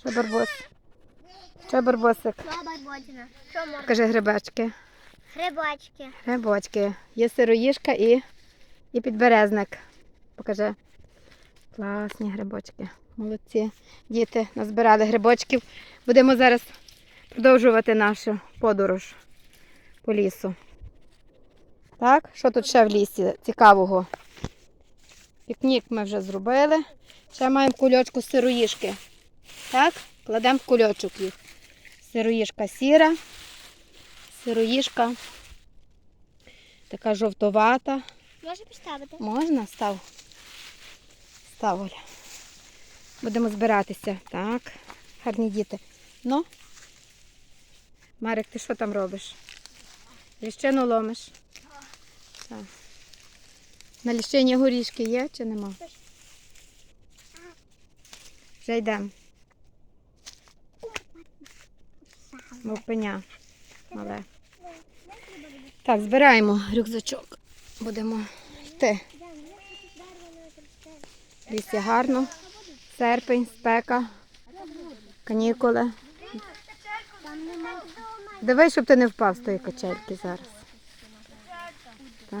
Що барбос? Що барбосик? Що барботина? Що мор? Покажи грибочки. Грибочки. Грибочки. Є сироїшка і, і підберезник. Покажи. Класні грибочки. Молодці. Діти назбирали грибочків. Будемо зараз продовжувати нашу подорож по лісу. Так, що тут ще в лісі цікавого? Пікнік ми вже зробили. Ще маємо кульочку сироїшки. Так, кладемо в кульочок їх. Сироїшка сіра, сироїшка така жовтовата. Може поставити? Можна? Став. Став, Оля. Будемо збиратися. Так, гарні діти. Ну, Марик, ти що там робиш? Ліщину ломиш? Так. На ліщині горішки є чи нема? Вже йдемо. Мов пеня. Мале. Так, збираємо рюкзачок. Будемо йти. Лісі гарно. Серпень, спека, канікули. Дивись, щоб ти не впав з тої качельки зараз. Так.